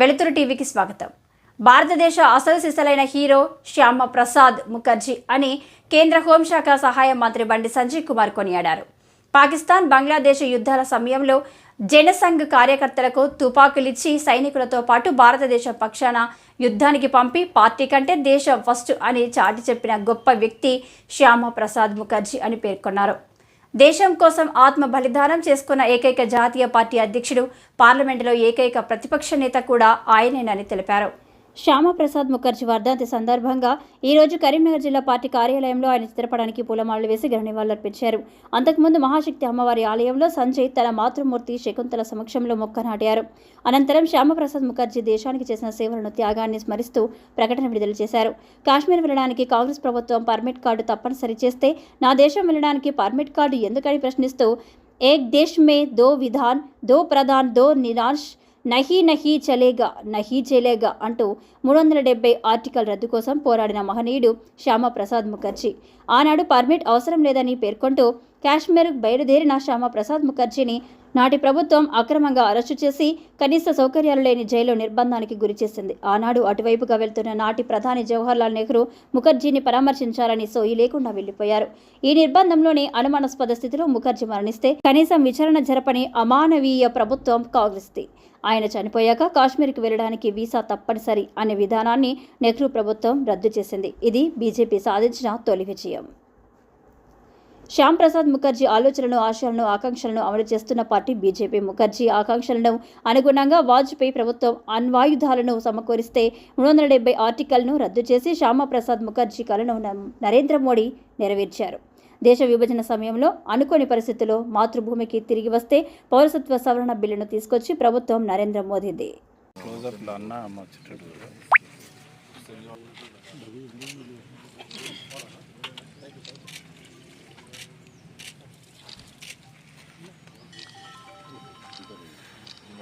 వెలుతురు టీవీకి స్వాగతం. భారతదేశ అసలు సిసలైన హీరో శ్యామ ప్రసాద్ ముఖర్జీ అని కేంద్ర హోంశాఖ సహాయ మంత్రి బండి సంజయ్ కుమార్ కొనియాడారు. పాకిస్తాన్ బంగ్లాదేశ్ యుద్ధాల సమయంలో జనసంఘ్ కార్యకర్తలకు తుపాకులిచ్చి సైనికులతో పాటు భారతదేశ పక్షాన యుద్ధానికి పంపి పార్టీ కంటే దేశం ఫస్ట్ అని చాటి చెప్పిన గొప్ప వ్యక్తి శ్యామ ప్రసాద్ ముఖర్జీ అని పేర్కొన్నారు. దేశం కోసం ఆత్మ బలిదానం చేసుకున్న ఏకైక జాతీయ పార్టీ అధ్యక్షుడు పార్లమెంటులో ఏకైక ప్రతిపక్ష నేత కూడా ఆయనేనని తెలిపారు. శ్యామప్రసాద్ ముఖర్జీ వర్ధంతి సందర్భంగా ఈరోజు కరీంనగర్ జిల్లా పార్టీ కార్యాలయంలో ఆయన చిత్రపటానికి పూలమాలలు వేసి ఘన నివాళులర్పించారు అంతకుముందు మహాశక్తి అమ్మవారి ఆలయంలో సంజయ్ తన మాతృమూర్తి శకుంతల సమక్షంలో మొక్క నాటారు. అనంతరం శ్యామప్రసాద్ ముఖర్జీ దేశానికి చేసిన సేవలను త్యాగాన్ని స్మరిస్తూ ప్రకటన విడుదల చేశారు. కాశ్మీర్ వెళ్ళడానికి కాంగ్రెస్ ప్రభుత్వం పర్మిట్ కార్డు తప్పనిసరి చేస్తే నా దేశం వెళ్ళడానికి పర్మిట్ కార్డు ఎందుకని ప్రశ్నిస్తూ ఏక్ దేశ్ మే దో విధాన్ దో ప్రధాన్ దో నిరాష్ నహీ నహీ చలేగా నహీ చలేగా అంటూ మూడు వందల డెబ్బై ఆర్టికల్ రద్దు కోసం పోరాడిన మహనీయుడు శ్యామప్రసాద్ ముఖర్జీ. ఆనాడు పర్మిట్ అవసరం లేదని పేర్కొంటూ కాశ్మీర్ బయలుదేరిన శ్యామప్రసాద్ ముఖర్జీని నాటి ప్రభుత్వం అక్రమంగా అరెస్టు చేసి కనీస సౌకర్యాలు లేని జైలు నిర్బంధానికి గురిచేసింది ఆనాడు అటువైపుగా వెళ్తున్న నాటి ప్రధాని జవహర్లాల్ నెహ్రూ ముఖర్జీని పరామర్శించాలని సోయి లేకుండా వెళ్ళిపోయారు ఈ నిర్బంధంలోనే అనుమానాస్పద స్థితిలో ముఖర్జీ మరణిస్తే కనీసం విచారణ జరపని అమానవీయ ప్రభుత్వం కాంగ్రెస్ది. ఆయన చనిపోయాక కాశ్మీర్కి వెళ్ళడానికి వీసా తప్పనిసరి అనే విధానాన్ని నెహ్రూ ప్రభుత్వం రద్దు చేసింది. ఇది బీజేపీ సాధించిన తొలి విజయం. శ్యామ్ ప్రసాద్ ముఖర్జీ ఆలోచనలను ఆశయాలను ఆకాంక్షలను అమలు చేస్తున్న పార్టీ బీజేపీ. ముఖర్జీ ఆకాంక్షలను అనుగుణంగా వాజ్పేయి ప్రభుత్వం అణ్వాయుధాలను సమకూరిస్తే మూడు వందల డెబ్బై ఆర్టికల్ను రద్దు చేసి శ్యామప్రసాద్ ముఖర్జీ కలను నరేంద్ర మోడీ నెరవేర్చారు. దేశ విభజన సమయంలో అనుకోని పరిస్థితుల్లో మాతృభూమికి తిరిగి వస్తే పౌరసత్వ సవరణ బిల్లును తీసుకొచ్చి ప్రభుత్వం నరేంద్ర మోదీది.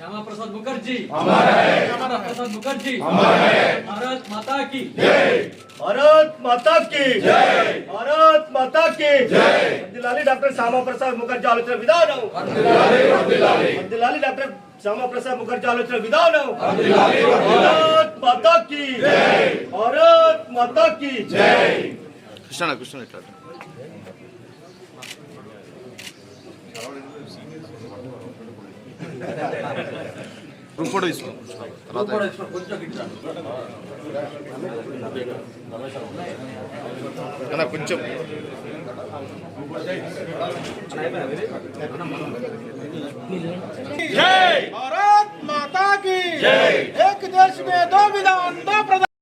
श्यामा प्रसाद मुखर्जी श्यामा प्रसाद मुखर्जी भारत माता की जय भारत माता की जय भारत माता की जय दिलाली डॉक्टर श्यामा प्रसाद मुखर्जी आलोचना विधान दिलाली डॉक्टर श्यामा प्रसाद मुखर्जी आलोचना विधान भारत माता की जय भारत माता की जय कृष्णा कृष्ण ఇంకోటి తీసుకున్నాం కొంచెం జై భారత్ మాతా కి ఏక దేశ్ మే దో విధాన్ దో